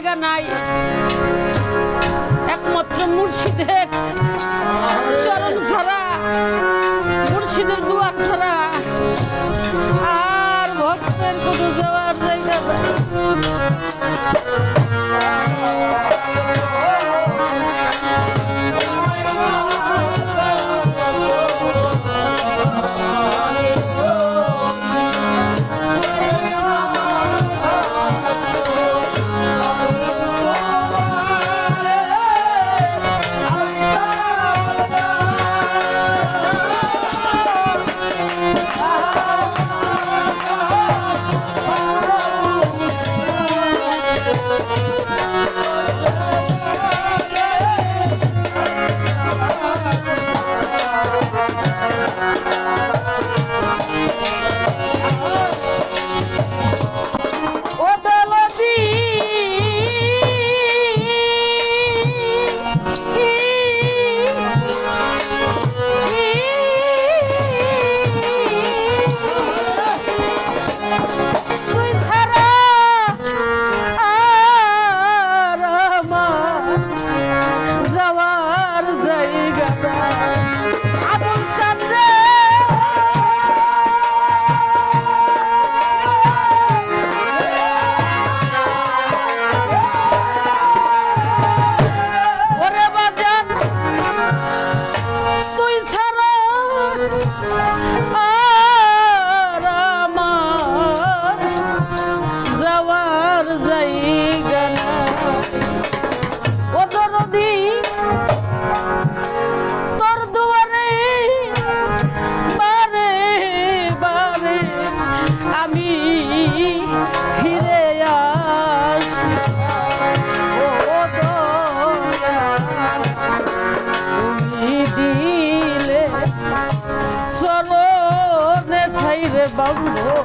জায়গা নাই। একমাত্র মুর্শিদের চরণ ধরা, মুর্শিদের দুয়ার ধরা। আর ভক্তের কোনো যাওয়ার জায়গা নাই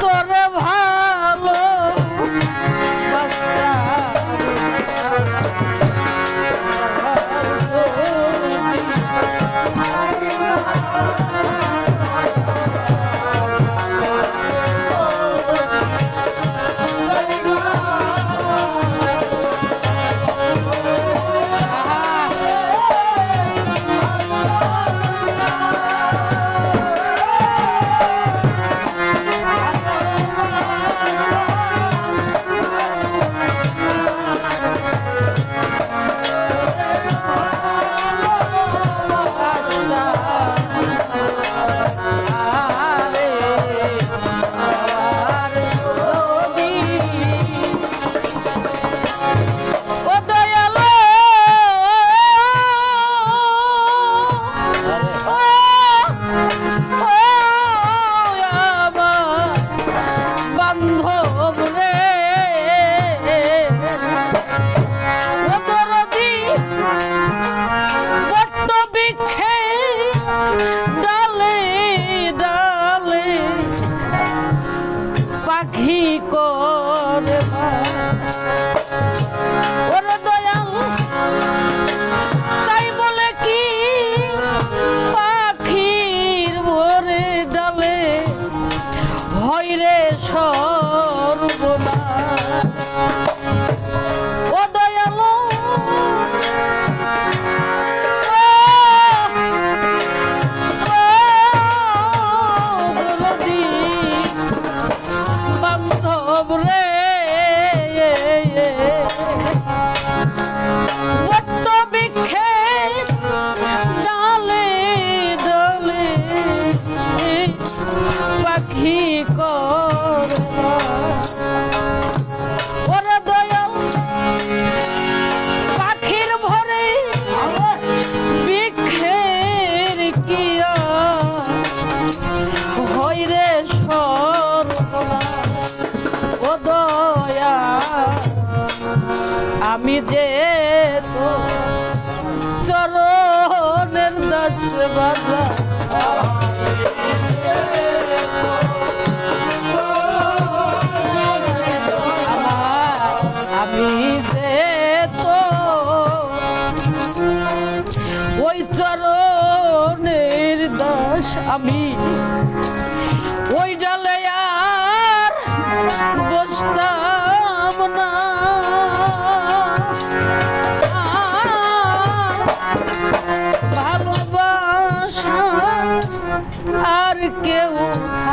তোর que eu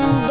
home.